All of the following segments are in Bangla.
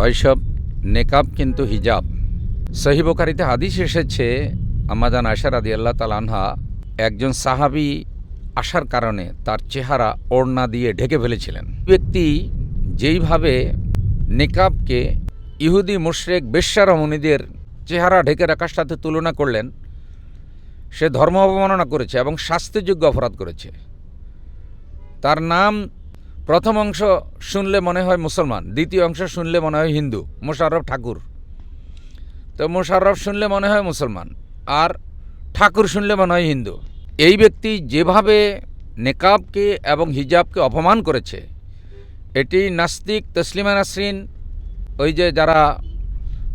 ভাইসব নেকাব কিন্তু হিজাব। সহিবকারিতে হাদিস এসেছে, আমাদান আশার আদি আল্লাহ তালানহা একজন সাহাবি আসার কারণে তার চেহারা ওড়না দিয়ে ঢেকে ফেলেছিলেন। ব্যক্তি যেইভাবে নেকাবকে ইহুদি মুশরেক বেশ্যা রমণীদের চেহারা ঢেকে রাখার সাথে তুলনা করলেন, সে ধর্ম অবমাননা করেছে এবং শাস্তিযোগ্য অপরাধ করেছে। তার নাম প্রথম অংশ শুনলে মনে হয় মুসলমান, দ্বিতীয় অংশ শুনলে মনে হয় হিন্দু, মোশাররফ ঠাকুর। তো মোশাররফ শুনলে মনে হয় মুসলমান আর ঠাকুর শুনলে মনে হয় হিন্দু। এই ব্যক্তি যেভাবে নেকাবকে এবং হিজাবকে অপমান করেছে, এটি নাস্তিক তসলিমা নাসরিন, ওই যে যারা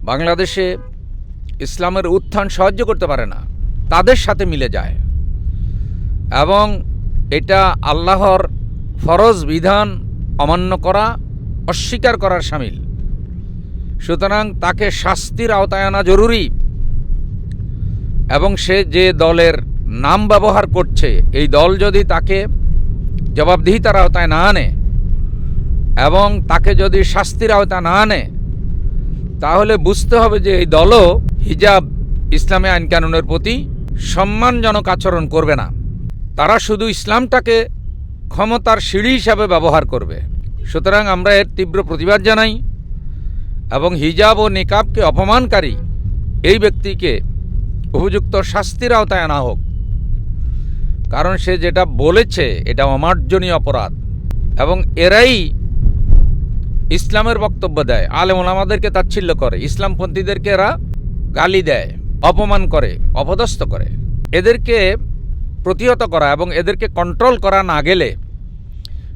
বাংলাদেশে ইসলামের উত্থান সাহায্য করতে পারে না, তাদের সাথে মিলে যায়। এবং এটা আল্লাহর ফরজ বিধান অমান্য করা, অস্বীকার করার সামিল। সুতরাং তাকে শাস্তির আওতায় আনা জরুরি। এবং সে যে দলের নাম ব্যবহার করছে, এই দল যদি তাকে জবাবদিহিতার আওতায় না আনে এবং তাকে যদি শাস্তির আওতা না আনে, তাহলে বুঝতে হবে যে এই দলও হিজাব ইসলামী আইনকানুনের প্রতি সম্মানজনক আচরণ করবে না। তারা শুধু ইসলামটাকে ক্ষমতার সিঁড়ি হিসাবে ব্যবহার করবে। সুতরাং আমরা এর তীব্র প্রতিবাদ জানাই এবং হিজাব ও নিকাবকে অপমানকারী এই ব্যক্তিকে উপযুক্ত শাস্তির আওতায় আনা হোক। কারণ সে যেটা বলেছে, এটা অমার্জনীয় অপরাধ। এবং এরাই ইসলামের বক্তব্য দেয়, আলেম ওলামাদেরকে তাচ্ছিল্য করে, ইসলামপন্থীদেরকে এরা গালি দেয়, অপমান করে, অপদস্থ করে। এদেরকে প্রতিহত করা এবং এদেরকে কন্ট্রোল করা না গেলে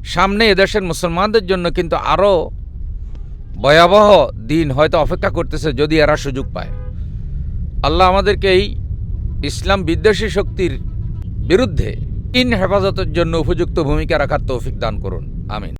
সামনে এদেশের মুসলমানদের জন্য কিন্তু আরও ভয়াবহ দিন হয়তো অপেক্ষা করতেছে যদি এরা সুযোগ পায়। আল্লাহ আমাদেরকে এই ইসলাম বিদ্বেষী শক্তির বিরুদ্ধে ইন হেফাজতের জন্য উপযুক্ত ভূমিকা রাখার তৌফিক দান করুন। আমিন।